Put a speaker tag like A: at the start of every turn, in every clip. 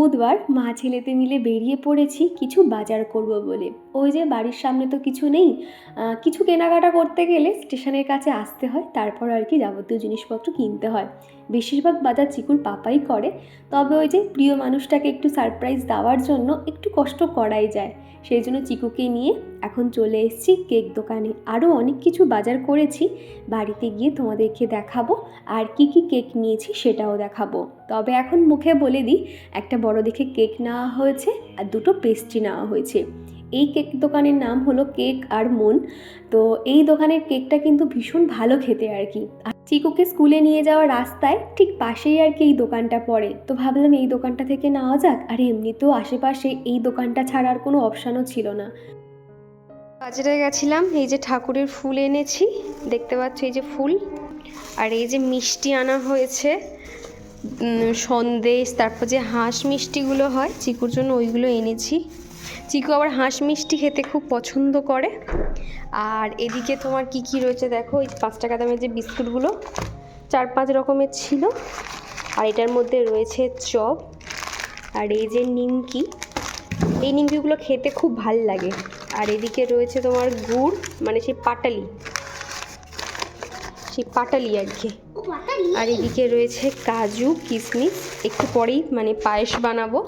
A: বুধবার মা ছেলেতে মিলে বেরিয়ে পড়েছি কিছু বাজার করব বলে। ওই যে বাড়ির সামনে তো কিছু নেই কিছু কেনাকাটা করতে গেলে স্টেশনের কাছে আসতে হয়, তারপর আর কি যাবতীয় জিনিসপত্র কিনতে হয়। বেশিরভাগ বাজার চিকুর পাপাই করে, তবে ওই যে প্রিয় মানুষটাকে একটু সারপ্রাইজ দেওয়ার জন্য একটু কষ্ট করাই যায়। সেই জন্য চিকুকে নিয়ে এখন চলে এসেছি কেক দোকানে। আরও অনেক কিছু বাজার করেছি, বাড়িতে গিয়ে তোমাদেরকে দেখাবো, আর কি কি কেক নিয়েছি সেটাও দেখাবো। তবে এখন মুখে বলে দিই, একটা বড় দেখে কেক নেওয়া হয়েছে, আর দুটো পেস্ট্রি নেওয়া হয়েছে। এই কেক দোকানের নাম হলো কেক আর মন। তো এই দোকানের কেকটা কিন্তু ভীষণ ভালো খেতে আর কি। চিকুকে স্কুলে নিয়ে যাওয়ার রাস্তায় ঠিক পাশেই আর কি এই দোকানটা পড়ে। তো ভাবলাম এই দোকানটা থেকে নেওয়া যাক, আর এমনিতেও আশেপাশে এই দোকানটা ছাড়ার কোনো অপশানও ছিল না। বাজারে গেছিলাম, এই যে ঠাকুরের ফুল এনেছি, দেখতে পাচ্ছ এই যে ফুল। আর এই যে মিষ্টি আনা হয়েছে সন্দেশ, তারপর যে হাঁস মিষ্টিগুলো হয়, চিকুর জন্য ওইগুলো এনেছি। চিকু আবার হাঁস মিষ্টি খেতে খুব পছন্দ করে। আর এদিকে তোমার কি কি রয়েছে দেখো এই পাঁচ টাকা দামের যে বিস্কুটগুলো চার পাঁচ রকমের ছিল। আর এটার মধ্যে রয়েছে চপ আর এই যে নিমকি এই নিমকিগুলো খেতে খুব ভালো লাগে। আর এদিকে রয়েছে তোমার গুড় মানে সেই পাটালি। সেই পাটালি আর কি। আর এদিকে রয়েছে কাজু কিশমিশ একটু পরেই মানে পায়েস বানাবো।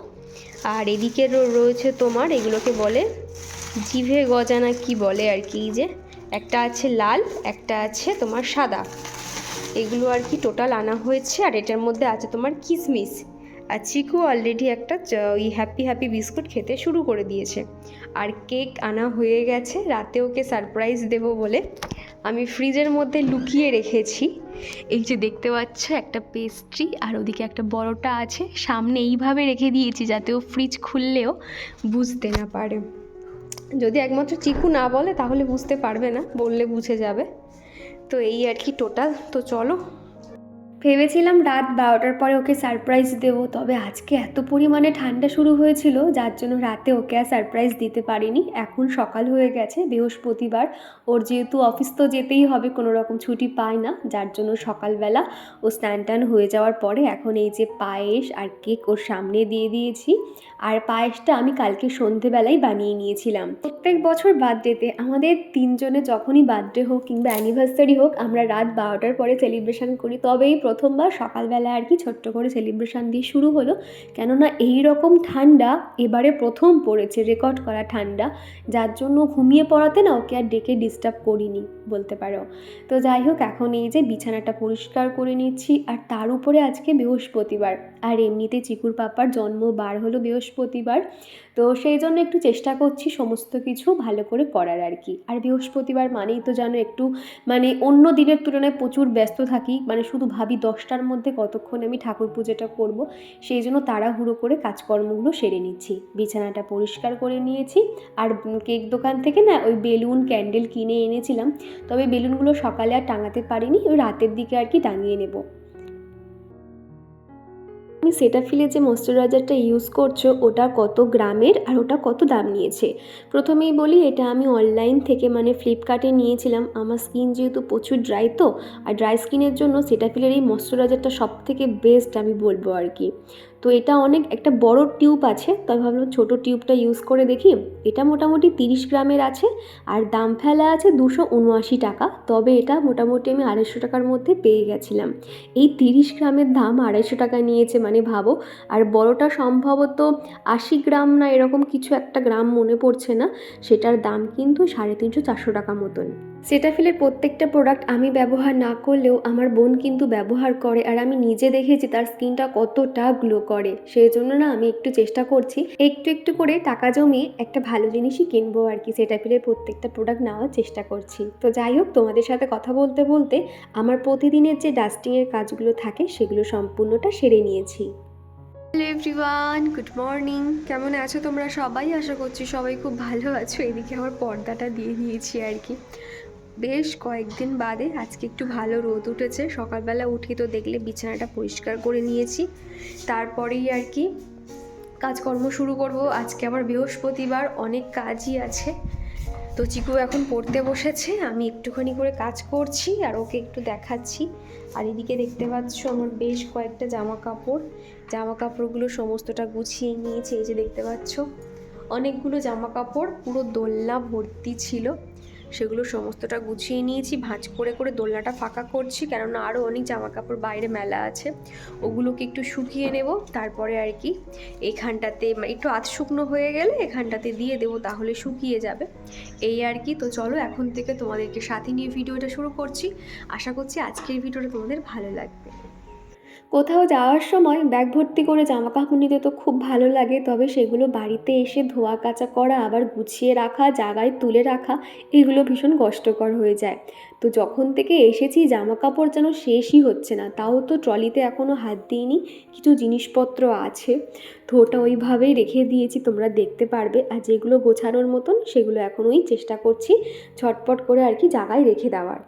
A: আর এদিকে রয়েছে তোমার, এগুলোকে বলে জিভে গজানা কি বলে আর কি যে একটা আছে লাল, একটা আছে তোমার সাদা। এগুলো আর কি টোটাল আনা হয়েছে আর এটার মধ্যে আছে তোমার কিশমিশ আর চিকু অলরেডি একটা ওই হ্যাপি হ্যাপি বিস্কুট খেতে শুরু করে দিয়েছে। আর কেক আনা হয়ে গেছে রাতে ওকে সারপ্রাইজ দেবো বলে। আমি ফ্রিজের মধ্যে লুকিয়ে রেখেছি। এই যে দেখতে পাচ্ছ, একটা পেস্ট্রি আর ওদিকে একটা বড়টা আছে। সামনে এইভাবে রেখে দিয়েছি যাতে ও ফ্রিজ খুললেও বুঝতে না পারে। যদি একমাত্র চিকু না বলে, তাহলে বুঝতে পারবে না, বললে বুঝে যাবে। তো এই আর কি টোটাল তো চলো ভেবেছিলাম রাত বারোটার পরে ওকে সারপ্রাইজ দেব, তবে আজকে এত পরিমাণে ঠান্ডা শুরু হয়েছিল, যার জন্য রাতে ওকে আর সারপ্রাইজ দিতে পারিনি। এখন সকাল হয়ে গেছে, বৃহস্পতিবার। ওর যেহেতু অফিস তো যেতেই হবে, কোনো রকম ছুটি পায় না, যার জন্য সকালবেলা ও স্নান টান হয়ে যাওয়ার পরে এখন এই যে পায়েস আর কেক ওর সামনে দিয়ে দিয়েছি। আর পায়েসটা আমি কালকে সন্ধেবেলায় বানিয়ে নিয়েছিলাম। প্রত্যেক বছর বার্থডেতে আমাদের তিনজনে যখনই বার্থডে হোক কিংবা অ্যানিভার্সারি হোক, আমরা রাত বারোটার পরে সেলিব্রেশন করি। তবেই প্রথমবার সকালবেলা আর কি ছোট্ট করে সেলিব্রেশন দিয়ে শুরু হলো। কেননা এই রকম ঠান্ডা এবারে প্রথম পড়েছে, রেকর্ড করা ঠান্ডা। যার জন্য ঘুমিয়ে পড়াতে না ওকে আর ডেকে ডিস্টার্ব করিনি, বলতে পারো। তো যাই হোক, এখন এই যে বিছানাটা পরিষ্কার করে নিচ্ছি। আর তার উপরে আজকে বৃহস্পতিবার। আর এমনিতে চিকুর পাপার জন্ম বার হলো বৃহস্পতিবার। তো সেই জন্য একটু চেষ্টা করছি সমস্ত কিছু ভালো করে করার আর কি। আর বৃহস্পতিবার মানেই তো জানো একটু মানে অন্য দিনের তুলনায় প্রচুর ব্যস্ত থাকি। মানে শুধু ভাবি দশটার মধ্যে কতক্ষণ আমি ঠাকুর পুজোটা করব। সেই জন্য তাড়াহুড়ো করে কাজকর্মগুলো সেরে নিচ্ছি। বিছানাটা পরিষ্কার করে নিয়েছি। আর কেক দোকান থেকে না ওই বেলুন, ক্যান্ডেল কিনে এনেছিলাম। তবে বেলুনগুলো সকালে আর টাঙাতে পারিনি। ওই রাতের দিকে আর কি টাঙিয়ে নেব। তুমি সেটা ফিলে যে ময়শ্চারাইজারটা ইউজ করছ, ওটা কত গ্রামের আর ওটা কত দাম নিয়েছে? প্রথমেই বলি, এটা আমি অনলাইন থেকে মানে ফ্লিপকার্টে নিয়েছিলাম। আমার স্কিন যেহেতু প্রচুর ড্রাই তো, আর ড্রাই স্কিনের জন্য সেটা ফিলের এই ময়শ্চারাইজারটা সব থেকে বেস্ট আমি বলব আর কি। তো এটা অনেক, একটা বড় টিউব আছে তবে ভাবলাম ছোটো টিউবটা ইউজ করে দেখি। এটা মোটামুটি তিরিশ গ্রামের আছে, আর দাম ফেলা আছে দুশো উনআশি টাকা, তবে এটা মোটামুটি আমি আড়াইশো টাকার মধ্যে পেয়ে গেছিলাম। এই তিরিশ গ্রামের দাম আড়াইশো টাকা নিয়েছে মানে ভাবো, আর বড়টা সম্ভবত আশি গ্রাম না এরকম কিছু একটা গ্রাম মনে পড়ছে না, সেটার দাম কিন্তু সাড়ে তিনশো চারশো টাকা মতন। সেটাফিলের প্রত্যেকটা প্রোডাক্ট আমি ব্যবহার না করলেও আমার বোন কিন্তু ব্যবহার করে আর আমি নিজে দেখেছি তার স্কিনটা কতটা গ্লো করে। সেই জন্য না আমি একটু চেষ্টা করছি একটু একটু করে টাকা জমিয়ে একটা ভালো জিনিসই কিনবো আর কি। সেটাফিলের প্রত্যেকটা প্রোডাক্ট নেওয়ার চেষ্টা করছি। তো যাই হোক, তোমাদের সাথে কথা বলতে বলতে আমার প্রতিদিনের যে ডাস্টিংয়ের কাজগুলো থাকে সেগুলো সম্পূর্ণটা সেরে নিয়েছি। হ্যালো এভরিওয়ান গুড মর্নিং কেমন আছো তোমরা সবাই? আশা করছি সবাই খুব ভালো আছো। এদিকে আমার পর্দাটা দিয়ে দিয়েছি আর কি। বেশ কয়েকদিন বাদে আজকে একটু ভালো রোদ উঠেছে। সকালবেলা উঠে তো দেখলে বিছানাটা পরিষ্কার করে নিয়েছি। তারপরেই আর কি কাজকর্ম শুরু করব। আজকে আবার বৃহস্পতিবার, অনেক কাজই আছে। তো চিকু এখন পড়তে বসেছে। আমি একটুখানি করে কাজ করছি আর ওকে একটু দেখাচ্ছি। আর এদিকে দেখতে পাচ্ছ আমার বেশ কয়েকটা জামা কাপড় জামা কাপড়গুলো সমস্তটা গুছিয়ে নিয়েছি। এই যে দেখতে পাচ্ছ, অনেকগুলো জামা কাপড় পুরো দোলনা ভর্তি ছিল। সেগুলো সমস্তটা গুছিয়ে নিয়েছি, ভাঁজ করে করে দোলনাটা ফাঁকা করছি, কেননা আরও অনেক জামা কাপড় বাইরে মেলা আছে। ওগুলোকে একটু শুকিয়ে নেব, তারপরে আর কি এখানটাতে একটু আধ শুকনো হয়ে গেলে এখানটাতে দিয়ে দেবো, তাহলে শুকিয়ে যাবে। এই আর কি, তো চলো এখন থেকে তোমাদেরকে সাথে নিয়ে ভিডিওটা শুরু করছি। আশা করছি আজকের ভিডিওটা তোমাদের ভালো লাগবে। কোথাও যাওয়ার সময় ব্যাগ ভর্তি করে জামা কাপড় নিতে তো খুব ভালো লাগে, তবে সেগুলো বাড়িতে এসে ধোয়া কাচা করা, আবার গুছিয়ে রাখা, জায়গায় তুলে রাখা, এগুলো ভীষণ কষ্টকর হয়ে যায়। তো যখন থেকে এসেছি জামা কাপড় যেন শেষই হচ্ছে না, তাও তো ট্রলিতে এখনও হাত দিইনি, কিছু জিনিসপত্র আছে। তো ওটা ওইভাবেই রেখে দিয়েছি, তোমরা দেখতে পারবে। আর যেগুলো গোছানোর মতন, সেগুলো এখনোই চেষ্টা করছি ঝটপট করে আর কি জায়গায় রেখে দেওয়ার।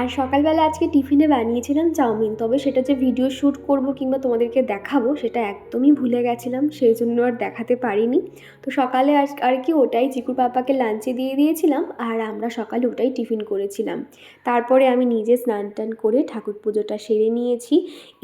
A: আর সকালবেলা আজকে টিফিনে বানিয়েছিলাম চাউমিন, তবে সেটা যে ভিডিও শ্যুট করব কিংবা তোমাদেরকে দেখাবো, সেটা একদমই ভুলে গেছিলাম সেই জন্য আর দেখাতে পারিনি। তো সকালে আর আর কি ওটাই চিকুর পাপাকে লাঞ্চে দিয়ে দিয়েছিলাম, আর আমরা সকালে ওটাই টিফিন করেছিলাম। তারপরে আমি নিজে স্নান টান করে ঠাকুর পুজোটা সেরে নিয়েছি।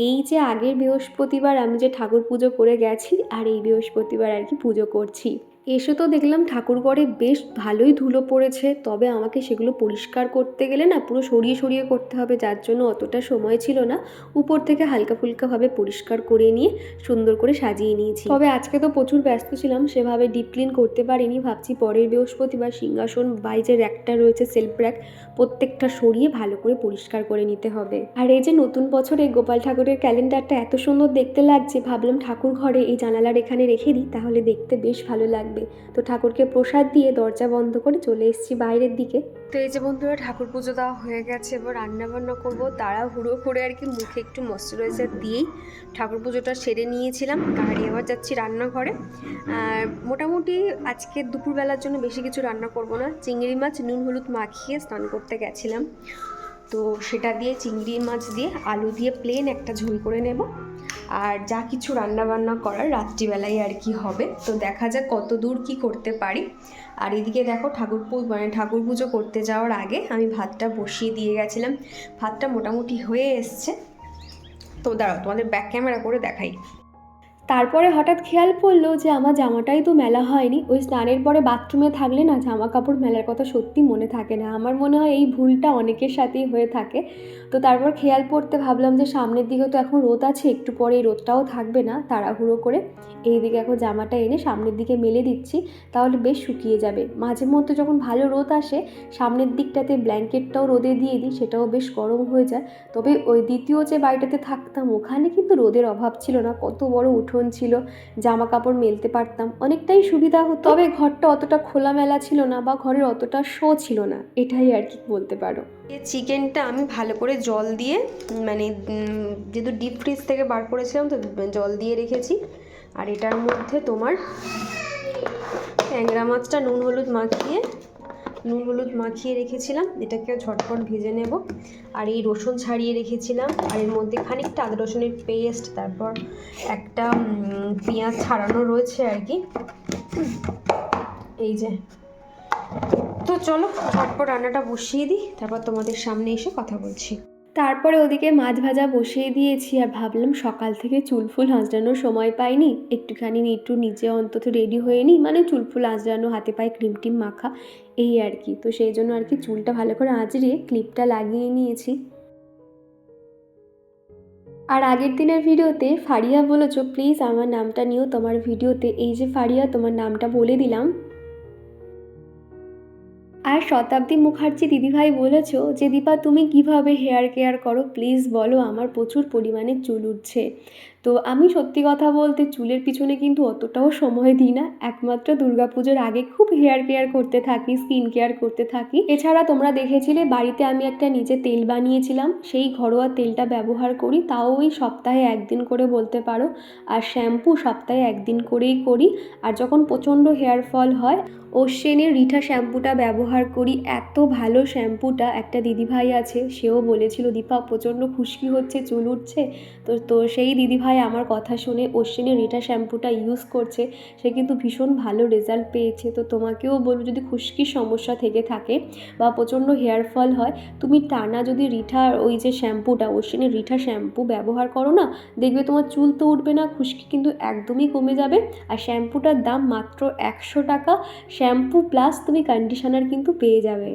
A: এই যে আগের বৃহস্পতিবার আমি যে ঠাকুর পুজো করে গেছি, আর এই বৃহস্পতিবার আর কি পুজো করছি। এসে তো দেখলাম ঠাকুরঘরে বেশ ভালোই ধুলো পড়েছে, তবে আমাকে সেগুলো পরিষ্কার করতে গেলে না পুরো সরিয়ে সরিয়ে করতে হবে, যার জন্য অতটা সময় ছিল না। উপর থেকে হালকা ফুলকাভাবে পরিষ্কার করে নিয়ে সুন্দর করে সাজিয়ে নিয়েছি। তবে আজকে তো প্রচুর ব্যস্ত ছিলাম, সেভাবে ডিপ ক্লিন করতে পারিনি, ভাবছি পরের বৃহস্পতিবার সিংহাসন বাই যে র্যাকটা রয়েছে সেলফ র্যাক প্রত্যেকটা সরিয়ে ভালো করে পরিষ্কার করে নিতে হবে। আর এই যে নতুন বছরে গোপাল ঠাকুরের ক্যালেন্ডারটা এত সুন্দর দেখতে লাগছে, ভাবলাম ঠাকুর ঘরে এই জানালার এখানে রেখে দিই, তাহলে দেখতে বেশ ভালো লাগবে। তো ঠাকুরকে প্রসাদ দিয়ে দরজা বন্ধ করে চলে এসেছি বাইরের দিকে। তো এই যে বন্ধুরা, ঠাকুর পুজো দেওয়া হয়ে গেছে। এবার রান্না বান্না করব। তারা হুড়ো করে আর কি মুখে একটু ময়শ্চারাইজার দিয়েই ঠাকুর পুজোটা সেরে নিয়েছিলাম। আর আবার যাচ্ছি রান্নাঘরে। আর মোটামুটি আজকে দুপুরবেলার জন্য বেশি কিছু রান্না করব না। চিংড়ি মাছ, নুন হলুদ মাখিয়ে স্নান করতে গেছিলাম। তো সেটা দিয়ে চিংড়ি মাছ দিয়ে আলু দিয়ে প্লেন একটা ঝোল করে নেব। আর যা কিছু রান্না বান্না করার রাত্রিবেলায় আর কি হবে। তো দেখা যাক কত দূর কী করতে পারি। আর এদিকে দেখো ঠাকুর মানে ঠাকুর পুজো করতে যাওয়ার আগে আমি ভাতটা বসিয়ে দিয়ে গেছিলাম। ভাতটা মোটামুটি হয়ে এসছে। তো দাঁড়াও তোমাদের ব্যাক ক্যামেরা করে দেখাই। তারপরে হঠাৎ খেয়াল পড়ল যে আমার জামাটাই তো মেলা হয়নি। ওই স্নানের পরে বাথরুমে থাকলে না জামা কাপড় মেলার কথা সত্যি মনে থাকে না। আমার মনে হয় এই ভুলটা অনেকের সাথেই হয়ে থাকে। তো তারপর খেয়াল পড়তে ভাবলাম যে সামনের দিকে তো এখন রোদ আছে, একটু পরে এই রোদটাও থাকবে না তাড়াহুড়ো করে। এই দিকে এখন জামাটা এনে সামনের দিকে মেলে দিচ্ছি, তাহলে বেশ শুকিয়ে যাবে। মাঝে মধ্যে যখন ভালো রোদ আসে, সামনের দিকটাতে ব্ল্যাঙ্কেটটাও রোদে দিয়ে দিই, সেটাও বেশ গরম হয়ে যায়। তবে ওই দ্বিতীয় যে বাড়িটাতে থাকতাম, ওখানে কিন্তু রোদের অভাব ছিল না। কত বড় উঠোন ছিল জামা কাপড় মেলতে পারতাম, অনেকটাই সুবিধা হতো। তবে ঘরটা অতটা খোলামেলা ছিল না বা ঘরের অতটা শো ছিল না, এটাই আর কি বলতে পারো। চিকেনটা আমি ভালো করে জল দিয়ে মানে যেহেতু ডিপ ফ্রিজ থেকে বার করেছিলাম, তো জল দিয়ে রেখেছি। আর এটার মধ্যে তোমার ট্যাংরা মাছটা নুন হলুদ মাখিয়ে নুন হলুদ মাখিয়ে রেখেছিলাম, এটাকে ঝটপট ভেজে নেব। আর এই রসুন ছাড়িয়ে রেখেছিলাম, আর এর মধ্যে খানিকটা আদা রসুনের পেস্ট, তারপর একটা পেঁয়াজ ছাড়ানো রয়েছে আর কি। এই যে। তো চলো, ঝটপট রান্নাটা বসিয়ে দিই, তারপর তোমাদের সামনে এসে কথা বলছি। তারপরে ওদিকে মাছ ভাজা বসিয়ে দিয়েছি আর ভাবলাম সকাল থেকে চুল ফুল হাঁচড়ানোর সময় পাইনি। একটুখানি একটু নিজে অন্তত রেডি হয়ে নিই মানে চুল ফুল আঁচড়ানো, হাতে পায়ে ক্রিম টিম মাখা, এই আর কি। তো সেই জন্য আর কি চুলটা ভালো করে আঁচড়িয়ে ক্লিপটা লাগিয়ে নিয়েছি। আর আগের দিনের ভিডিওতে ফারিয়া বলেছ, প্লিজ আমার নামটা নিও। তোমার ভিডিওতে এই যে ফারিয়া, তোমার নামটা বলে দিলাম। আর শতাব্দী মুখার্জি দিদিভাই বলেছ যে, দীপা, তুমি কীভাবে হেয়ার কেয়ার করো? প্লিজ বলো, আমার প্রচুর পরিমাণে চুল উঠছে। তো আমি সত্যি কথা বলতে চুলের পিছনে কিন্তু অতটাও সময় দিই না। একমাত্র দুর্গাপুজোর আগে খুব হেয়ার কেয়ার করতে থাকি স্কিন কেয়ার করতে থাকি। এছাড়া তোমরা দেখেছিলে বাড়িতে আমি একটা নিজে তেল বানিয়েছিলাম। সেই ঘরোয়া তেলটা ব্যবহার করি, তাও ওই সপ্তাহে একদিন করে বলতে পারো। আর শ্যাম্পু সপ্তাহে একদিন করেই করি। আর যখন প্রচণ্ড হেয়ার ফল হয় ওশেনের রিঠা শ্যাম্পুটা ব্যবহার করি। এত ভালো শ্যাম্পুটা একটা দিদিভাই আছে, সেও বলেছিল, দীপা, প্রচণ্ড খুশকি হচ্ছে, চুল উঠছে। তো তো সেই দিদিভাই ভাই আমার কথা শুনে অশ্বিনী রিটা শ্যাম্পুটা ইউজ করছে, সে কিন্তু ভীষণ ভালো রেজাল্ট পেয়েছে। তো তোমাকেও বলব, যদি খুশকির সমস্যা থেকে থাকে বা প্রচণ্ড হেয়ার ফল হয়, তুমি টানা যদি রিঠার ওই যে শ্যাম্পুটা, অশ্বিনী রিঠা শ্যাম্পু ব্যবহার করো না, দেখবে তোমার চুল তো উঠবে না, খুশকি কিন্তু একদমই কমে যাবে। আর শ্যাম্পুটার দাম মাত্র একশো টাকা, শ্যাম্পু প্লাস তুমি কন্ডিশনার কিন্তু পেয়ে যাবে।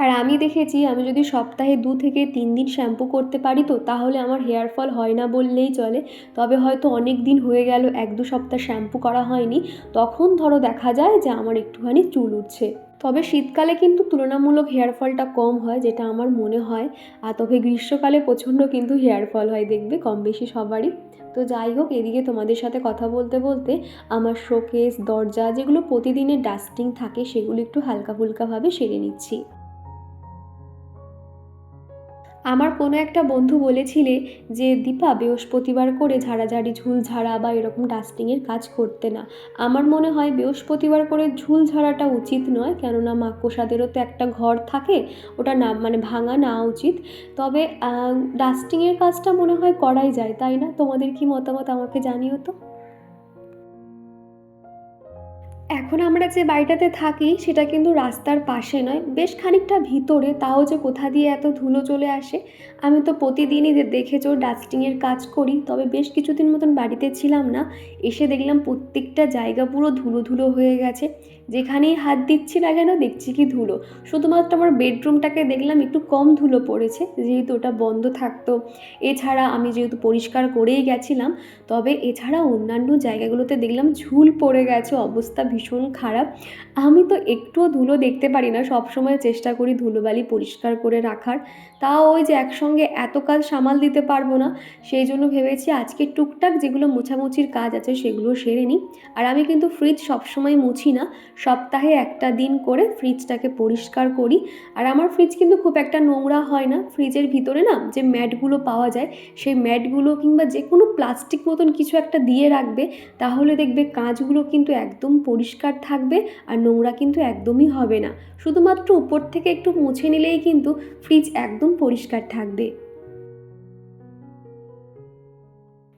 A: আর আমি দেখেছি আমি যদি সপ্তাহে দু থেকে তিন দিন শ্যাম্পু করতে পারি তো, তাহলে আমার হেয়ার ফল হয় না বললেই চলে। তবে হয়তো অনেক দিন হয়ে গেল, এক দু সপ্তাহ শ্যাম্পু করা হয়নি। তখন ধরো দেখা যায় যে আমার একটুখানি চুল উঠছে। তবে শীতকালে কিন্তু তুলনামূলক হেয়ার ফলটা কম হয়, যেটা আমার মনে হয়। আর তবে গ্রীষ্মকালে প্রচণ্ড কিন্তু হেয়ার ফল হয় দেখবে, কম বেশি সবারই। তো যাই হোক, এদিকে তোমাদের সাথে কথা বলতে বলতে আমার শোকেস, দরজা যেগুলো প্রতিদিনের ডাস্টিং থাকে, সেগুলো একটু হালকা ফুলকাভাবে সেরে নিচ্ছি। আমার কোনো একটা বন্ধু বলেছিলে যে, দীপা, বৃহস্পতিবার করে ঝাড়াঝাড়ি ঝুল ঝাড়া বা এরকম ডাস্টিংয়ের কাজ করতে না। আমার মনে হয় বৃহস্পতিবার করে ঝুল ঝাড়াটা উচিত নয়, কেননা মাকড়সাদেরও তো একটা ঘর থাকে, ওটা না মানে ভাঙা না উচিত। তবে ডাস্টিংয়ের কাজটা মনে হয় করাই যায়, তাই না? তোমাদের কি মতামত আমাকে জানিও তো। এখন আমরা যে বাড়িটাতে থাকি, সেটা কিন্তু রাস্তার পাশে নয়, বেশ খানিকটা ভিতরে। তাও যে কোথা দিয়ে এত ধুলো চলে আসে, আমি তো প্রতিদিনই দেখেছ ডাস্টিংয়ের কাজ করি। তবে বেশ কিছুদিন মতন বাড়িতে ছিলাম না, এসে দেখলাম প্রত্যেকটা জায়গা পুরো ধুলো ধুলো হয়ে গেছে। যেখানেই হাত দিচ্ছি না কেন দেখছি কি ধুলো। শুধুমাত্র আমার বেডরুমটাকে দেখলাম একটু কম ধুলো পড়েছে, যেহেতু ওটা বন্ধ থাকতো। এছাড়া আমি যেহেতু পরিষ্কার করেই গেছিলাম, তবে এছাড়া অন্যান্য জায়গাগুলোতে দেখলাম ঝুল পড়ে গেছে, অবস্থা ভীষণ খারাপ। আমি তো একটুও ধুলো দেখতে পারি না, সবসময় চেষ্টা করি ধুলোবালি পরিষ্কার করে রাখার। তাও ওই যে একসঙ্গে এত কাজ সামাল দিতে পারব না, সেই জন্য ভেবেছি আজকে টুকটাক যেগুলো মোছামুছির কাজ আছে সেগুলো সেরে নিই। আর আমি কিন্তু ফ্রিজ সবসময় মুছি না, সপ্তাহে একটা দিন করে ফ্রিজটাকে পরিষ্কার করি। আর আমার ফ্রিজ কিন্তু খুব একটা নোংরা হয় না ফ্রিজের ভিতরে না যে ম্যাটগুলো পাওয়া যায়, সেই ম্যাটগুলো কিংবা যে কোনো প্লাস্টিক মতন কিছু একটা দিয়ে রাখবে, তাহলে দেখবে কাঁচগুলো কিন্তু একদম পরিষ্কার থাকবে আর নোংরা কিন্তু একদমই হবে না। শুধুমাত্র উপর থেকে একটু মুছে নিলেই কিন্তু ফ্রিজ একদম পরিষ্কার থাকবে।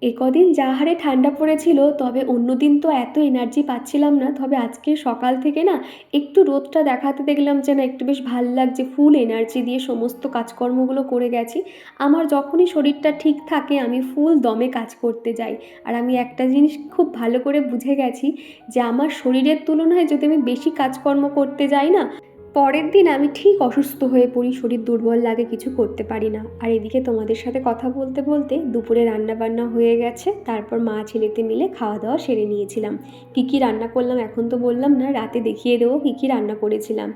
A: এ কদিন যা হারে ঠান্ডা পড়েছিল, তবে অন্যদিন তো এত এনার্জি পাচ্ছিলাম না, তবে আজকে সকাল থেকে না একটু রোদটা দেখাতে দেখলাম যে না একটু বেশ ভালো লাগছে ফুল এনার্জি দিয়ে সমস্ত কাজকর্মগুলো করে গেছি। আমার যখনই শরীরটা ঠিক থাকে, আমি ফুল দমে কাজ করতে যাই। আর আমি একটা জিনিস খুব ভালো করে বুঝে গেছি যে, আমার শরীরের তুলনায় যদি আমি বেশি কাজকর্ম করতে যাই না পরের দিন আমি ঠিক অসুস্থ হয়ে পড়ি, শরীর দুর্বল লাগে, কিছু করতে পারি না। আর এদিকে তোমাদের সাথে কথা বলতে বলতে দুপুরে রান্না বান্না হয়ে গেছে, তারপর মা ছেলেতে মিলে খাওয়া দাওয়া সেরে নিয়েছিলাম। কী কী রান্না করলাম এখন তো বললাম না, রাতে দেখিয়ে দেবো কী কী রান্না করেছিলাম।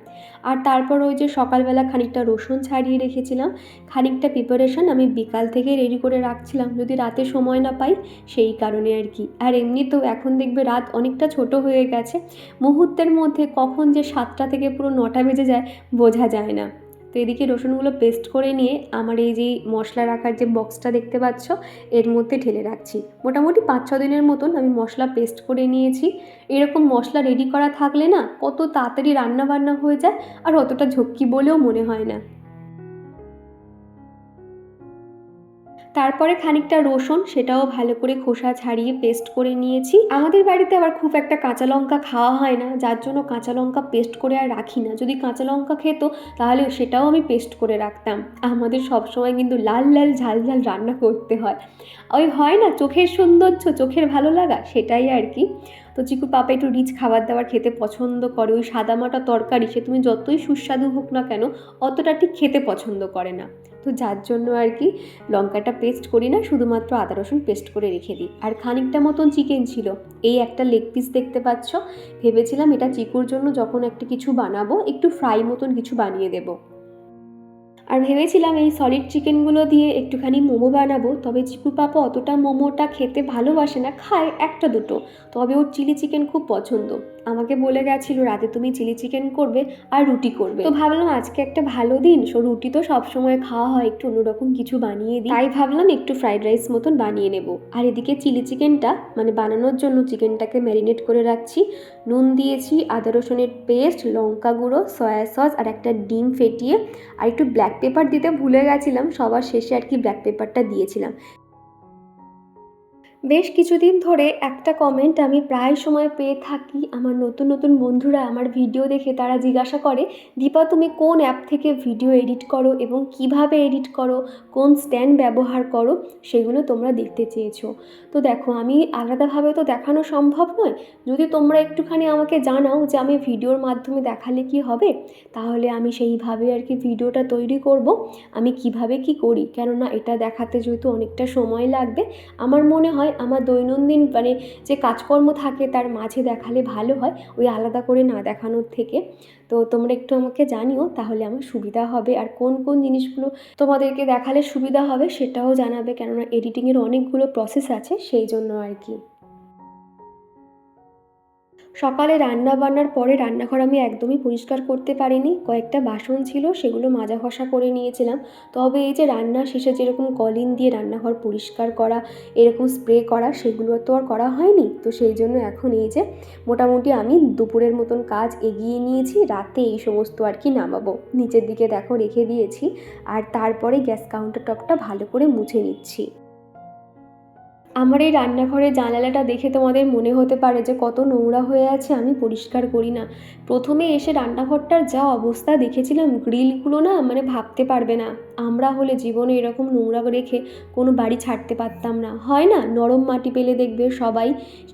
A: আর তারপর ওই যে সকালবেলা খানিকটা রসুন ছাড়িয়ে রেখেছিলাম, খানিকটা প্রিপারেশন আমি বিকাল থেকে রেডি করে রাখছিলাম। যদি রাতে সময় না পাই, সেই কারণে আর কি। আর এমনিতেও এখন দেখবে রাত অনেকটা ছোট হয়ে গেছে। মুহূর্তের মধ্যে কখন যে সাতটা থেকে পুরো নটা বেজে যায়, বোঝা যায় না। তো এদিকে রসুনগুলো পেস্ট করে নিয়ে আমার এই যে মশলা রাখার যে বক্সটা দেখতে পাচ্ছ, এর মধ্যে ঢেলে রাখছি। মোটামুটি পাঁচ ছ দিনের মতন আমি মশলা পেস্ট করে নিয়েছি। এরকম মশলা রেডি করা থাকলে না, কত তাড়াতাড়ি রান্না বান্না হয়ে যায় আর অতটা ঝক্কি বলেও মনে হয় না। তারপরে খানিকটা রসুন, সেটাও ভালো করে খোসা ছাড়িয়ে পেস্ট করে নিয়েছি। আমাদের বাড়িতে আবার খুব একটা কাঁচা লঙ্কা খাওয়া হয় না, যার জন্য কাঁচা লঙ্কা পেস্ট করে আর রাখি না। যদি কাঁচা লঙ্কা খেত, তাহলে সেটাও আমি পেস্ট করে রাখতাম। আমাদের সবসময় কিন্তু লাল লাল, ঝাল ঝাল রান্না করতে হয়। ওই হয় না, চোখের সৌন্দর্য, চোখের ভালো লাগা, সেটাই আর কি। তো চিকু পাপা একটু রিচ খাবার দাবার খেতে পছন্দ করে। ওই সাদামাটা তরকারি, সে তুমি যতই সুস্বাদু হোক না কেন, অতটা ঠিক খেতে পছন্দ করে না। তো যার জন্য আর কি লঙ্কাটা পেস্ট করি না, শুধুমাত্র আদা রসুন পেস্ট করে রেখে দিই। আর খানিকটা মতন চিকেন ছিল। এই একটা লেগ পিস দেখতে পাচ্ছ। ভেবেছিলাম এটা চিকুর জন্য যখন একটা কিছু বানাবো, একটু ফ্রাই মতন কিছু বানিয়ে দেবো। আর ভেবেছিলাম এই সলিড চিকেনগুলো দিয়ে একটুখানি মোমো বানাবো, তবে চিকু পাপা অতটা মোমোটা খেতে ভালোবাসে না, খায় একটা দুটো। তবে ওর চিলি চিকেন খুব পছন্দ। আমাকে বলে গেছিল, রাতে তুমি চিলি চিকেন করবে আর রুটি করবে। তো ভাবলাম আজকে একটা ভালো দিন, সো রুটি তো সবসময় খাওয়া হয়, একটু অন্যরকম কিছু বানিয়ে দিই। তাই ভাবলাম একটু ফ্রাইড রাইস মতন বানিয়ে নেব। আর এদিকে চিলি চিকেনটা মানে বানানোর জন্য চিকেনটাকে ম্যারিনেট করে রাখছি। নুন দিয়েছি, আদা রসুনের পেস্ট, লঙ্কা গুঁড়ো, সয়া সস আর একটা ডিম ফেটিয়ে, আর একটু ব্ল্যাক পেপার দিতে ভুলে গেছিলাম, সবার শেষে আর কি ব্ল্যাক পেপারটা দিয়েছিলাম। বেশ কিছুদিন ধরে একটা কমেন্ট আমি প্রায় সময় পেয়ে থাকি। আমার নতুন নতুন বন্ধুরা আমার ভিডিও দেখে তারা জিজ্ঞাসা করে, দীপা, তুমি কোন অ্যাপ থেকে ভিডিও এডিট করো এবং কীভাবে এডিট করো? কোন স্ট্যান্ড ব্যবহার করো? সেগুলো তোমরা দেখতে চেয়েছো। তো দেখো, আমি আলাদাভাবে তো দেখানো সম্ভব নয়। যদি তোমরা একটুখানি আমাকে জানাও যে আমি ভিডিওর মাধ্যমে দেখালে কি হবে, তাহলে আমি সেইভাবে আর কি ভিডিওটা তৈরি করব। আমি কীভাবে কি করি? কেননা এটা দেখাতে যেহেতু অনেকটা সময় লাগবে। আমার মনে হয় আমার দৈনন্দিন মানে যে কাজকর্ম থাকে তার মাঝে দেখালে ভালো হয়, ওই আলাদা করে না দেখানোর থেকে। তো তোমরা একটু আমাকে জানিও তাহলে আমার সুবিধা হবে। আর কোন কোন জিনিসগুলো তোমাদেরকে দেখালে সুবিধা হবে সেটাও জানাবে, কেননা এডিটিংয়ের অনেকগুলো প্রসেস আছে, সেই জন্য আর কি। সকালে রান্না বান্নার পরে রান্নাঘর আমি একদমই পরিষ্কার করতে পারিনি। কয়েকটা বাসন ছিল, সেগুলো মাজা ঘষা করে নিয়েছিলাম। তবে এই যে রান্নার শেষে যেরকম কলিন দিয়ে রান্নাঘর পরিষ্কার করা, এরকম স্প্রে করা, সেগুলো তো আর করা হয়নি। তো সেই জন্য এখন এই যে মোটামুটি আমি দুপুরের মতন কাজ এগিয়ে নিয়েছি, রাতে এই সমস্ত আর কি নামাবো। নিচের দিকে দেখো রেখে দিয়েছি, আর তারপরে গ্যাস কাউন্টার টপটা ভালো করে মুছে নিচ্ছি। আমার এই রান্নাঘরের জানালাটা দেখে তোমাদের মনে হতে পারে যে কত নোংরা হয়ে আছে, আমি পরিষ্কার করি না। প্রথমে এসে রান্নাঘরটার যা অবস্থা দেখেছিলাম, গ্রিলগুলো না মানে ভাবতে পারবে না। আমরা হলে জীবনে এরকম নোংরা রেখে কোনো বাড়ি ছাড়তে পারতাম না। হয় না, নরম মাটি পেলে দেখবে সবাই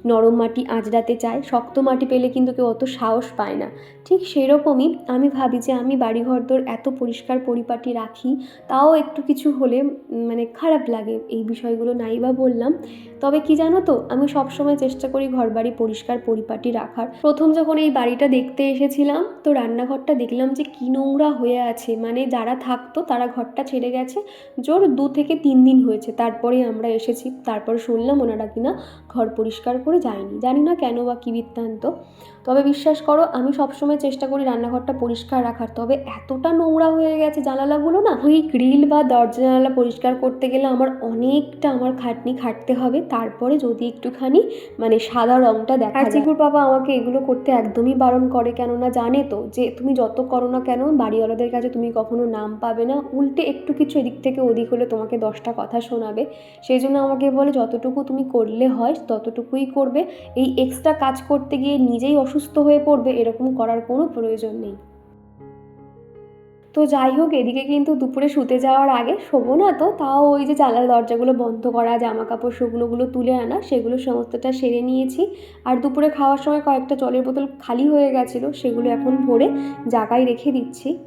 A: নরম মাটি আঁচড়াতে চায়, শক্ত মাটি পেলে কিন্তু কেউ অত সাহস পায় না। ঠিক সেরকমই আমি ভাবি যে আমি বাড়িঘর দোর এত পরিষ্কার পরিপাটি রাখি, তাও একটু কিছু হলে মানে খারাপ লাগে, এই বিষয়গুলো নাই বা বললাম। তবে কি জানো তো, আমি সবসময় চেষ্টা করি ঘর বাড়ি পরিষ্কার পরিপাটি রাখার। প্রথম যখন এই বাড়িটা দেখতে এসেছিলাম, তো রান্নাঘরটা দেখলাম যে কি নোংরা হয়ে আছে। মানে যারা থাকতো তারা ঘরটা ছেড়ে গেছে, জোর দু থেকে তিন দিন হয়েছে। তারপরে আমরা এসেছি, তারপর শুনলাম ওনারা কিনা ঘর পরিষ্কার করে যায়নি। জানি না কেন বা কী বৃত্তান্ত। তবে বিশ্বাস করো আমি সবসময় চেষ্টা করি রান্নাঘরটা পরিষ্কার রাখার। তবে এতটা নোংরা হয়ে গেছে জানালাগুলো না ওই গ্রিল বা দরজা জানালা পরিষ্কার করতে গেলে আমার অনেকটা আমার খাটনি খাটতে হবে। তারপরে যদি একটুখানি মানে সাদা রঙটা দেখা আর চিকুর বাবা আমাকে এগুলো করতে একদমই বারণ করে কেননা জানে তো যে তুমি যত করো না কেন বাড়িওয়ালাদের কাছে তুমি কখনো নাম পাবে না। উল্টে একটু কিছু এদিক থেকে ওদিক হলে তোমাকে দশটা কথা শোনাবে। সেই জন্য আমাকে বলে যতটুকু তুমি করলে হয় ততটুকুই করবে। এই এক্সট্রা কাজ করতে গিয়ে নিজেই অসুস্থ হয়ে পড়বে এরকম করার কোনো প্রয়োজন নেই। তো যাই হোক এদিকে কিন্তু দুপুরে শুতে যাওয়ার আগে শোবো না তো তাও ওই যে জানলার দরজাগুলো বন্ধ করা জামা কাপড় শুকনোগুলো তুলে আনা সেগুলো সমস্তটা সেরে নিয়েছি। আর দুপুরে খাওয়ার সময় কয়েকটা জলের বোতল খালি হয়ে গেছিল সেগুলো এখন ভরে জায়গায় রেখে দিচ্ছি।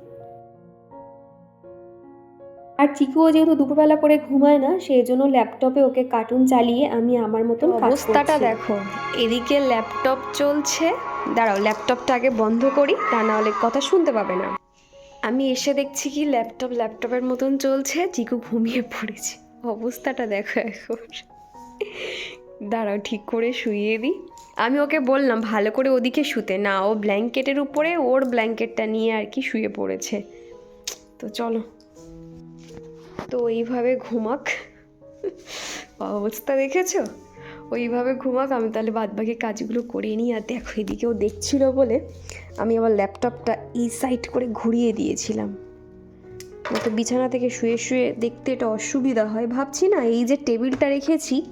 A: আর চিকুও যেহেতু দুপুরবেলা করে ঘুমায় না সেই জন্য ল্যাপটপে ওকে কার্টুন চালিয়ে আমি আমার মতন
B: অবস্থাটা দেখো এদিকে ল্যাপটপ চলছে। দাঁড়াও, ল্যাপটপটা আগে বন্ধ করি, তা না হলে কথা শুনতে পাবে না। আমি এসে দেখছি কি ল্যাপটপ, ল্যাপটপের মতন চলছে চিকু ঘুমিয়ে পড়েছে। অবস্থাটা দেখো এখন। দাঁড়াও, ঠিক করে শুইয়ে দিই আমি ওকে বললাম, ভালো করে ওদিকে শুতে। না, ও ব্ল্যাঙ্কেটের উপরে, ওর ব্ল্যাঙ্কেটটা নিয়ে আর কি শুয়ে পড়েছে। তো চলো। তো এইভাবে ঘুমাক। অবস্থা দেখেছ? ওইভাবে ঘুমাক, আমি তাহলে বাদবাকি কাজগুলো করে নিই। আর দেখো, এদিকেও দেখছিল বলে আমি আমার ল্যাপটপটা ই সাইড করে ঘুরিয়ে দিয়েছিলাম। তো বিছানা থেকে শুয়ে শুয়ে দেখতে এটা অসুবিধা হয়। ভাবছি না, এই যে টেবিলটা রেখেছি,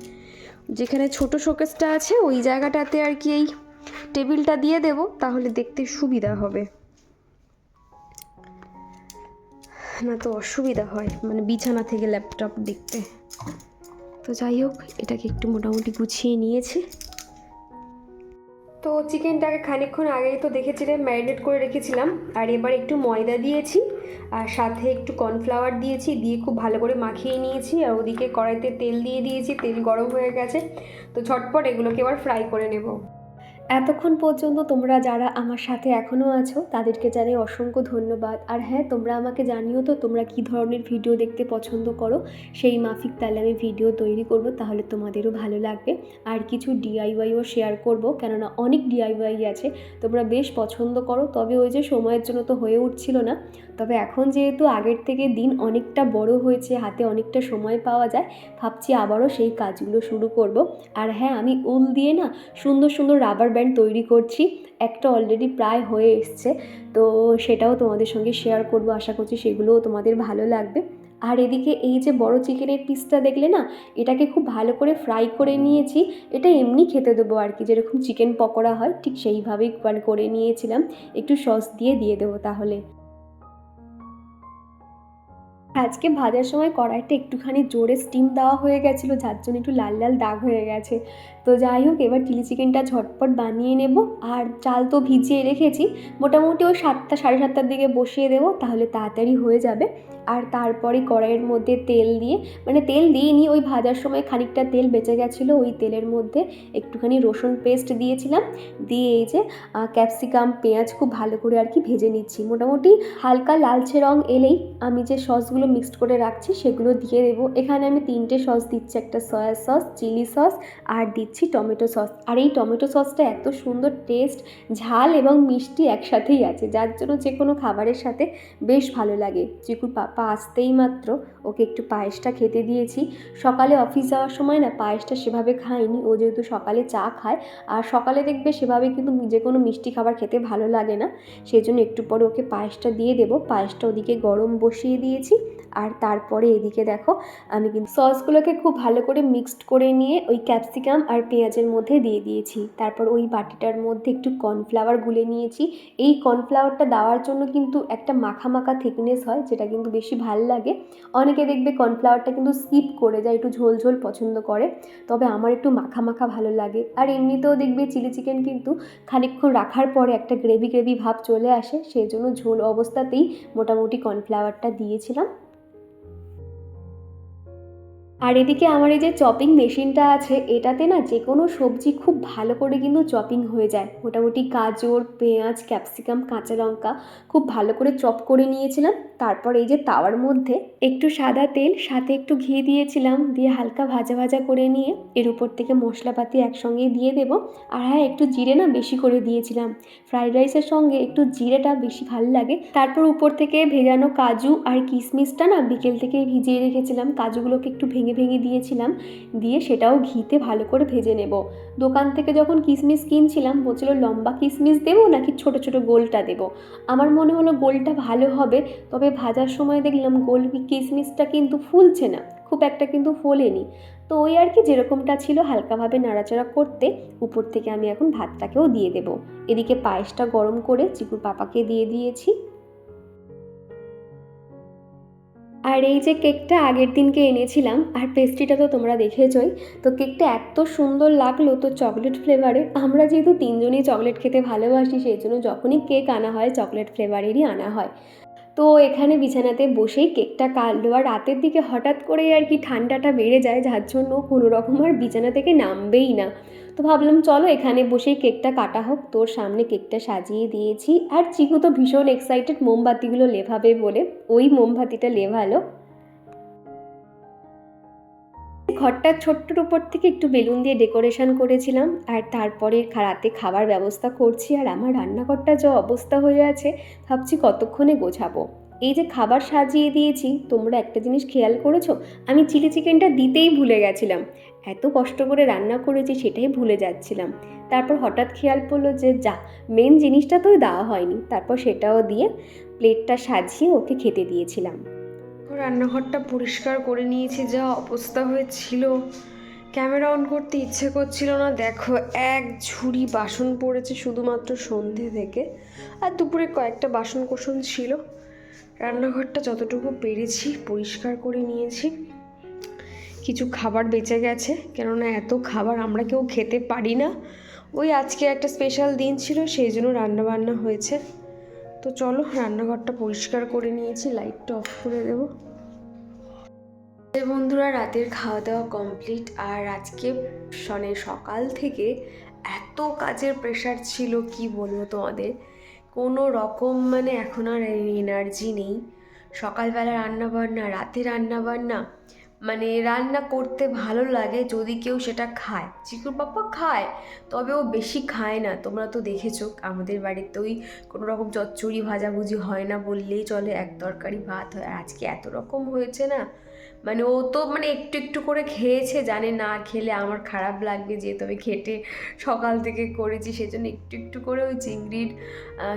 B: যেখানে ছোট শোকেসটা আছে, ওই জায়গাটাতে আর কি এই টেবিলটা দিয়ে দেব, তাহলে দেখতে সুবিধা হবে। না তো অসুবিধা হয় মানে বিছানা থেকে ল্যাপটপ দেখতে। তো যাই হোক, এটাকে একটু মোটামুটি গুছিয়ে নিয়েছি।
A: তো চিকেনটাকে খানিকক্ষণ আগেই তো দেখেছিলেন ম্যারিনেট করে রেখেছিলাম। আর এবার একটু ময়দা দিয়েছি, আর সাথে একটু কর্নফ্লাওয়ার দিয়েছি, দিয়ে খুব ভালো করে মাখিয়ে নিয়েছি। আর ওদিকে কড়াইতে তেল দিয়ে দিয়েছি, তেল গরম হয়ে গেছে। তো ঝটপট এগুলোকে এবার ফ্রাই করে নেব। এতক্ষণ পর্যন্ত তোমরা যারা আমার সাথে এখনও আছো, তাদেরকে জানাই অসংখ্য ধন্যবাদ। আর হ্যাঁ তোমরা আমাকে জানিও তো তোমরা কী ধরনের ভিডিও দেখতে পছন্দ করো? সেই মাফিক তাহলে আমি ভিডিও তৈরি করব, তাহলে তোমাদেরও ভালো লাগবে। আর কিছু ডিআইওয়াইও শেয়ার করব, কেননা অনেক ডিআইওয়াই আছে, তোমরা বেশ পছন্দ করো। তবে ওই যে সময়ের জন্য তো হয়ে উঠছিল না তবে এখন যেহেতু আগের থেকে দিন অনেকটা বড় হয়েছে, হাতে অনেকটা সময় পাওয়া যায়, ভাবছি আবারও সেই কাজগুলো শুরু করব। আর হ্যাঁ আমি উল দিয়ে না সুন্দর সুন্দর রাবার ব্যান্ড তৈরি করছি, একটা অলরেডি প্রায় হয়ে এসছে। তো সেটাও তোমাদের সঙ্গে শেয়ার করব, আশা করছি সেগুলোও তোমাদের ভালো লাগবে। আর এদিকে এই যে বড় চিকেনের পিসটা দেখলে না, এটাকে খুব ভালো করে ফ্রাই করে নিয়েছি। এটা এমনি খেতে দেবো আর কি, যেরকম চিকেন পকোড়া হয়, ঠিক সেইভাবেই মানে করে নিয়েছিলাম। একটু সস দিয়ে দিয়ে দেবো তাহলে। আজকে ভাজার সময় কড়াইটা একটুখানি জোরে স্টিম দেওয়া হয়ে গেছিল, যার জন্য একটু লাল লাল দাগ হয়ে গেছে। তো যাই হোক, এবার চিলি চিকেনটা ঝটপট বানিয়ে নেব। আর চাল তো ভিজিয়ে রেখেছি, মোটামুটি ওই সাতটা, সাড়ে সাতটার দিকে বসিয়ে দেবো, তাহলে তাড়াতাড়ি হয়ে যাবে। আর তারপরে কড়াইয়ের মধ্যে তেল দিয়ে মানে তেল দিইনি, ওই ভাজার সময় খানিকটা তেল বেঁচে গেছিল, ওই তেলের মধ্যে একটুখানি রসুন পেস্ট দিয়েছিলাম। দিয়ে এই যে ক্যাপসিকাম পেঁয়াজ খুব ভালো করে আর কি ভেজে নিচ্ছি। মোটামুটি হালকা লালচে রং এলেই আমি যে সসগুলো মিক্সড করে রাখছি সেগুলো দিয়ে দেবো। এখানে আমি তিনটে সস দিচ্ছি, একটা সয়া সস চিলি সস আর দিচ্ছি টমেটো সস আর এই টমেটো সসটা এত সুন্দর টেস্ট ঝাল এবং মিষ্টি একসাথেই আছে। যার জন্য যে কোনো খাবারের সাথে বেশ ভালো লাগে। চিকুর পাপা আসতেই মাত্র, ওকে একটু পায়েসটা খেতে দিয়েছি। সকালে অফিস যাওয়ার সময় না পায়েসটা সেভাবে খায়নি ও যেহেতু সকালে চা খায়, আর সকালে দেখবে সেভাবে কিন্তু যে কোনো মিষ্টি খাবার খেতে ভালো লাগে না। সেই জন্য একটু পরে ওকে পায়েসটা দিয়ে দেবো। পায়েসটা ওদিকে গরম বসিয়ে দিয়েছি। আর তারপরে এদিকে দেখো, আমি কিন্তু সসগুলোকে খুব ভালো করে মিক্সড করে নিয়ে ওই ক্যাপসিকাম আর পেঁয়াজের মধ্যে দিয়ে দিয়েছি। তারপর ওই বাটিটার মধ্যে একটু কর্নফ্লাওয়ার গুলে নিয়েছি। এই কর্নফ্লাওয়ারটা দেওয়ার জন্য কিন্তু একটা মাখা মাখা থিকনেস হয়, যেটা কিন্তু বেশি ভালো লাগে। অনেকে দেখবে কর্নফ্লাওয়ারটা কিন্তু স্কিপ করে যায়, একটু ঝোল ঝোল পছন্দ করে। তবে আমার একটু মাখা মাখা ভালো লাগে। আর এমনিতেও দেখবে চিলি চিকেন কিন্তু খানিকক্ষণ রাখার পরে একটা গ্রেভি গ্রেভি ভাব চলে আসে। সেই জন্য ঝোল অবস্থাতেই মোটামুটি কর্নফ্লাওয়ারটা দিয়েছিলাম। আর এদিকে আমার এই যে চপিং মেশিনটা আছে, এটাতে না যে কোনো সবজি খুব ভালো করে কিন্তু চপিং হয়ে যায়। মোটামুটি গাজর, পেঁয়াজ ক্যাপসিকাম কাঁচা লঙ্কা খুব ভালো করে চপ করে নিয়েছিলাম। তারপর এই যে তাওয়ার মধ্যে একটু সাদা তেল, সাথে একটু ঘি দিয়েছিলাম, দিয়ে হালকা ভাজা ভাজা করে নিয়ে এর উপর থেকে মশলাপাতি একসঙ্গে দিয়ে দেব। আর হ্যাঁ একটু জিরে না বেশি করে দিয়েছিলাম। ফ্রাইড রাইসের সঙ্গে একটু জিরেটা বেশি ভালো লাগে। তারপর উপর থেকে ভেজানো কাজু আর কিশমিশটা না বিকেল থেকে ভিজিয়ে রেখেছিলাম। কাজুগুলোকে একটু ভেঙে ভেঙে দিয়েছিলাম। দিয়ে সেটাও ঘিতে ভালো করে ভেজে নেব। দোকান থেকে যখন কিশমিশ কিনছিলাম, বলছিল, লম্বা কিশমিশ দেবো নাকি ছোট ছোট গোলটা দেবো? আমার মনে হলো গোলটা ভালো হবে, তবে ভাজার সময় দেখলাম গোল কিশমিশটা কিন্তু ফুলছে না, খুব একটা কিন্তু ফোলেনি। তো ওই আর কি যেরকমটা ছিল হালকাভাবে নাড়াচাড়া করতে, উপর থেকে আমি এখন ভাতটাকেও দিয়ে দেব। এদিকে পায়েসটা গরম করে চিকুর পাপাকে দিয়ে দিয়েছি। আর এই যে কেকটা আগের দিনকে এনেছিলাম, আর পেস্ট্রিটা তো তোমরা দেখেছই, তো কেকটা এত সুন্দর লাগল তো চকলেট ফ্লেভারের আমরা যেহেতু তিনজনই চকলেট খেতে ভালোবাসি, সেই জন্য যখনই কেক আনা হয়, চকলেট ফ্লেভারেরই আনা হয়। তো এখানে বিছানাতে বসেই কেকটা কাটলো আর রাতের দিকে হঠাৎ করেই আর কি ঠান্ডাটা বেড়ে যায়, যার জন্য কোনো রকম আর বিছানা থেকে নামবেই না। তো ভাবলাম চলো এখানে বসেই কেকটা কাটা হোক, তোর সামনে কেকটা সাজিয়ে দিয়েছি। আর চিকু তো ভীষণ এক্সাইটেড মোমবাতিগুলো লেভাবে বলে, ওই মোমবাতিটা লেভালো। ঘরটার ছোট্টর উপর থেকে একটু বেলুন দিয়ে ডেকোরেশন করেছিলাম, আর তারপরে রাতে খাবার ব্যবস্থা করছি, আর আমার রান্নাঘরটা যা অবস্থা হয়ে আছে, ভাবছি কতক্ষণে গোছাবো। এই যে খাবার সাজিয়ে দিয়েছি, তোমরা একটা জিনিস খেয়াল করেছ? আমি চিলি চিকেনটা দিতেই ভুলে গেছিলাম। এত কষ্ট করে রান্না করেছি, সেটাই ভুলে যাচ্ছিলাম। তারপর হঠাৎ খেয়াল পড়ল যে, যা মেন জিনিসটা তো দেওয়া হয়নি। তারপর সেটাও দিয়ে প্লেটটা সাজিয়ে ওকে খেতে দিয়েছিলাম।
B: রান্নাঘরটা পরিষ্কার করে নিয়েছি, যা অবস্থা হয়েছিল। ক্যামেরা অন করতে ইচ্ছে করছিল না। দেখো, এক ঝুড়ি বাসন পড়েছে শুধুমাত্র সন্ধে থেকে। আর দুপুরে কয়েকটা বাসন কোসন ছিল। রান্নাঘরটা যতটুকু পেরেছি পরিষ্কার করে নিয়েছি। কিছু খাবার বেঁচে গেছে, কেননা এত খাবার আমরা কেউ খেতে পারি না। ওই আজকে একটা স্পেশাল দিন ছিল, সেই জন্য রান্নাবান্না হয়েছে। তো চলো রান্নাঘরটা পরিষ্কার করে নিয়েছি লাইটটা অফ করে দেবো। বন্ধুরা, রাতের খাওয়া দাওয়া কমপ্লিট আর আজকে সনে সকাল থেকে এত কাজের প্রেশার ছিল, কি বলব তোমাদের? কোনো রকম মানে এখন আর এনার্জি নেই। সকালবেলা রান্নাবান্না, রাতে রান্না বান্না মানে রান্না করতে ভালো লাগে যদি কেউ সেটা খায়। চিকুর পাপ্পা খায়, তবে ও বেশি খায় না। তোমরা তো দেখেছ, আমাদের বাড়িতে ওই কোনো রকম চচ্চড়ি ভাজাভুজি হয় না বললেই চলে এক তরকারি ভাত হয়। আজকে এত রকম হয়েছে না মানে ও তো মানে একটু একটু করে খেয়েছে, জানে না খেলে আমার খারাপ লাগবে যেহেতু আমি খেটে সকাল থেকে করেছি, সেজন্য একটু একটু করে ওই চিংড়ির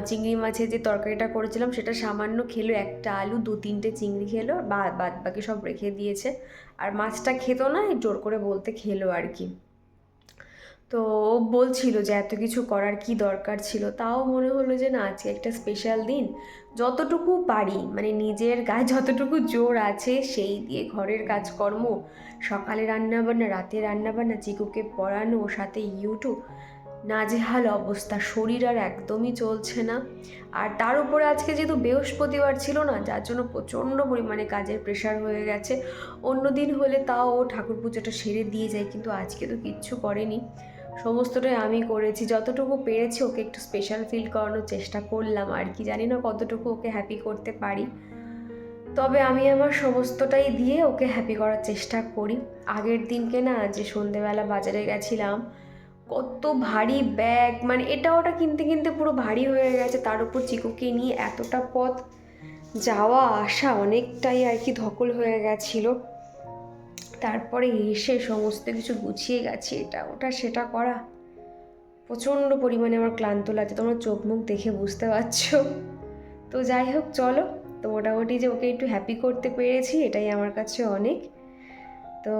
B: চিংড়ি মাছের যে তরকারিটা করেছিলাম সেটা সামান্য খেলো, একটা আলু, দু তিনটে চিংড়ি খেলো, বা, বাদ বাকি সব রেখে দিয়েছে। আর মাছটা খেতো না, জোর করে বলতে খেলো আর কি। তো ও বলছিল যে এত কিছু করার কি দরকার ছিল? তাও মনে হলো যে না, আজকে একটা স্পেশাল দিন। যতটুকু পারি মানে নিজের গায়ে যতটুকু জোর আছে, সেই দিয়ে ঘরের কাজকর্ম, সকালে রান্নাবান্না, রাতে রান্নাবান্না, চিকুকে পড়ানো, সাথে ইউটিউব নাজেহাল অবস্থা, শরীর আর একদমই চলছে না। আর তার উপরে আজকে যেহেতু বৃহস্পতিবার ছিল না, যার জন্য প্রচণ্ড পরিমাণে কাজের প্রেশার হয়ে গেছে। অন্য দিন হলে তাও ঠাকুর পুজোটা সেরে দিয়ে যায়, কিন্তু আজকে তো কিচ্ছু করেনি। সমস্তটাই আমি করেছি। যতটুকু পেরেছি ওকে একটু স্পেশাল ফিল করানোর চেষ্টা করলাম আর কি। জানি না কতটুকু ওকে হ্যাপি করতে পারি। তবে আমি আমার সমস্তটাই দিয়ে ওকে হ্যাপি করার চেষ্টা করি। আগের দিনকে না যে সন্ধেবেলা বাজারে গেছিলাম, কত ভারী ব্যাগ মানে এটা ওটা কিনতে কিনতে পুরো ভারী হয়ে গেছে। তার উপর চিকুকে নিয়ে এতটা পথ যাওয়া আসা অনেকটাই আর কি ধকল হয়ে গেছিল। তারপরে এসে সমস্ত কিছু গুছিয়ে গেছি, এটা ওটা সেটা করা। প্রচণ্ড পরিমাণে আমার ক্লান্ত লাগছে, তোমরা চোখ মুখ দেখে বুঝতে পারছ। তো যাই হোক, চলো, তো মোটামুটি যে ওকে একটু হ্যাপি করতে পেরেছি, এটাই আমার কাছে অনেক। তো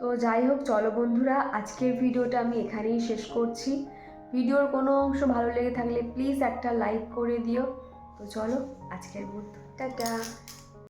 B: তো যাই হোক, চলো বন্ধুরা, আজকের ভিডিওটা আমি এখানেই শেষ করছি। ভিডিওর কোনো অংশ ভালো লেগে থাকলে প্লিজ একটা লাইক করে দিও। তো চলো, আজকের মতো, টাটা।